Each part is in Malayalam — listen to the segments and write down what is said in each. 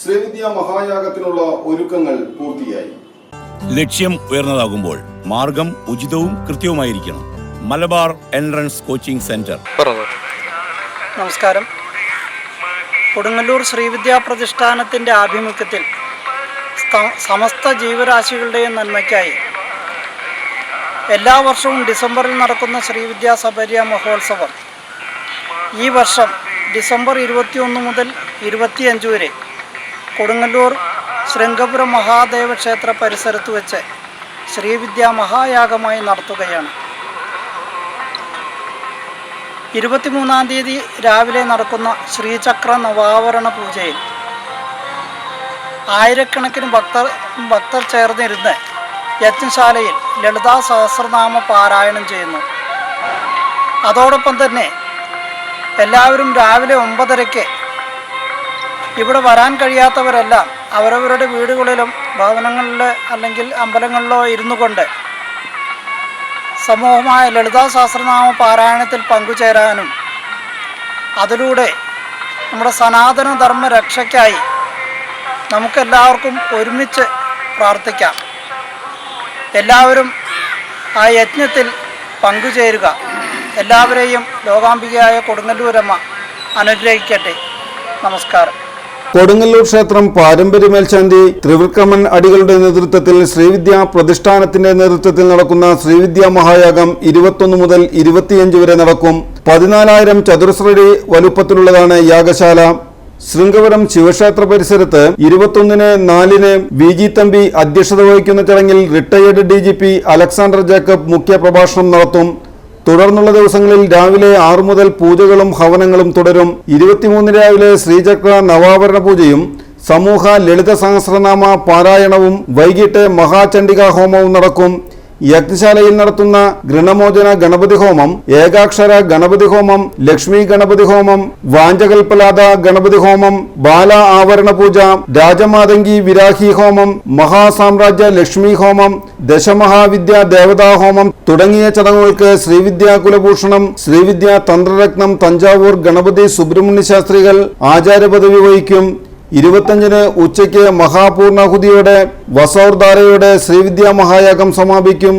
ശ്രീവിദ്യ മഹായാഗത്തിനുള്ള ഒരുക്കങ്ങൾ പൂർത്തിയായി. ലക്ഷ്യം ഉയർന്നതാകുമ്പോൾ മാർഗം ഉചിതവും കൃത്യവുമായിരിക്കണം. Malabar entrance coaching centre. നമസ്കാരം. കൊടുങ്ങല്ലൂർ ശ്രീവിദ്യാ പ്രതിഷ്ഠാനത്തിന്റെ ആഭിമുഖ്യത്തിൽ സ്ത- സമസ്ത ജീവരാശികളുടെയും നന്മയ്ക്കായി എല്ലാ വർഷവും ഡിസംബറിൽ നടക്കുന്ന ശ്രീവിദ്യാ സബര്യ മഹോത്സവം ഈ വർഷം ഡിസംബർ ഇരുപത്തിയൊന്ന് മുതൽ ഇരുപത്തിയഞ്ച് വരെ കൊടുങ്ങല്ലൂർ ശൃംഗപുരം മഹാദേവ ക്ഷേത്ര പരിസരത്ത് വെച്ച് ശ്രീവിദ്യ മഹായാഗമായി നടത്തുകയാണ്. ഇരുപത്തിമൂന്നാം തീയതി രാവിലെ നടക്കുന്ന ശ്രീചക്ര നവാവരണ പൂജയിൽ ആയിരക്കണക്കിന് ഭക്തർ ഭക്തർ ചേർന്നിരുന്ന് യജ്ഞശാലയിൽ ലളിതാ സഹസ്രനാമ പാരായണം ചെയ്യുന്നു. അതോടൊപ്പം തന്നെ എല്ലാവരും രാവിലെ ഒമ്പതരയ്ക്ക് ഇവിടെ വരാൻ കഴിയാത്തവരെല്ലാം. അവരവരുടെ വീടുകളിലും ഭവനങ്ങളിൽ അല്ലെങ്കിൽ അമ്പലങ്ങളിലോ ഇരുന്നു കൊണ്ട് സമൂഹമായ ലളിതാ സഹസ്രനാമ പാരായണത്തിൽ പങ്കുചേരാനും അതിലൂടെ നമ്മുടെ സനാതനധർമ്മ രക്ഷയ്ക്കായി നമുക്കെല്ലാവർക്കും ഒരുമിച്ച് പ്രാർത്ഥിക്കാം. എല്ലാവരും ആ യജ്ഞത്തിൽ പങ്കുചേരുക. എല്ലാവരെയും ലോകാംബികയായ കൊടുങ്ങല്ലൂരമ്മ അനുഗ്രഹിക്കട്ടെ. നമസ്കാരം. കൊടുങ്ങല്ലൂർ ക്ഷേത്രം പാരമ്പര്യ മേൽശാന്തി ത്രിവിക്രമൻ അടികളുടെ നേതൃത്വത്തിൽ ശ്രീവിദ്യ പ്രതിഷ്ഠാനത്തിന്റെ നേതൃത്വത്തിൽ നടക്കുന്ന ശ്രീവിദ്യ മഹായാഗം ഇരുപത്തൊന്ന് മുതൽ ഇരുപത്തിയഞ്ച് വരെ നടക്കും. പതിനാലായിരം ചതുരശ്രടി വലുപ്പത്തിലുള്ളതാണ് യാഗശാല. ശൃംഗപുരം ശിവക്ഷേത്ര പരിസരത്ത് ഇരുപത്തൊന്നിന് നാലിന് വി ജി തമ്പി അധ്യക്ഷത വഹിക്കുന്ന ചടങ്ങിൽ retired D G P Alexander Jacob മുഖ്യപ്രഭാഷണം നടത്തും. തുടർന്നുള്ള ദിവസങ്ങളിൽ രാവിലെ ആറു മുതൽ പൂജകളും ഹവനങ്ങളും തുടരും. ഇരുപത്തിമൂന്ന് രാവിലെ ശ്രീചക്ര നവാവരണ പൂജയും സമൂഹ ലളിത സഹസ്രനാമ പാരായണവും വൈകിട്ട് മഹാചണ്ഡികാ ഹോമവും നടക്കും. യജ്ഞശാലയിൽ നടത്തുന്ന ഗൃണമോചന ഗണപതി ഹോമം ഏകാക്ഷര ഗണപതി ഹോമം ലക്ഷ്മി ഗണപതി ഹോമം വാഞ്ചകൽപ്പലാത ഗണപതി ഹോമം ബാല ആവരണ പൂജ രാജമാതങ്കി വിരാഹി ഹോമം മഹാസാമ്രാജ്യ ലക്ഷ്മി ഹോമം ദശമഹാവിദ്യ ദേവതാ ഹോമം തുടങ്ങിയ ചടങ്ങുകൾക്ക് ശ്രീവിദ്യാ കുലഭൂഷണം ശ്രീവിദ്യ തന്ത്രരത്നം തഞ്ചാവൂർ ഗണപതി സുബ്രഹ്മണ്യ ശാസ്ത്രികൾ ആചാര്യപദവി വഹിക്കും. ഇരുപത്തഞ്ചിന് ഉച്ചയ്ക്ക് മഹാപൂർണാഹുതിയോടെ വസൗർധാരയോടെ ശ്രീവിദ്യാ മഹായാഗം സമാപിക്കും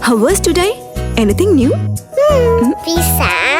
How was today? Anything new? We sang,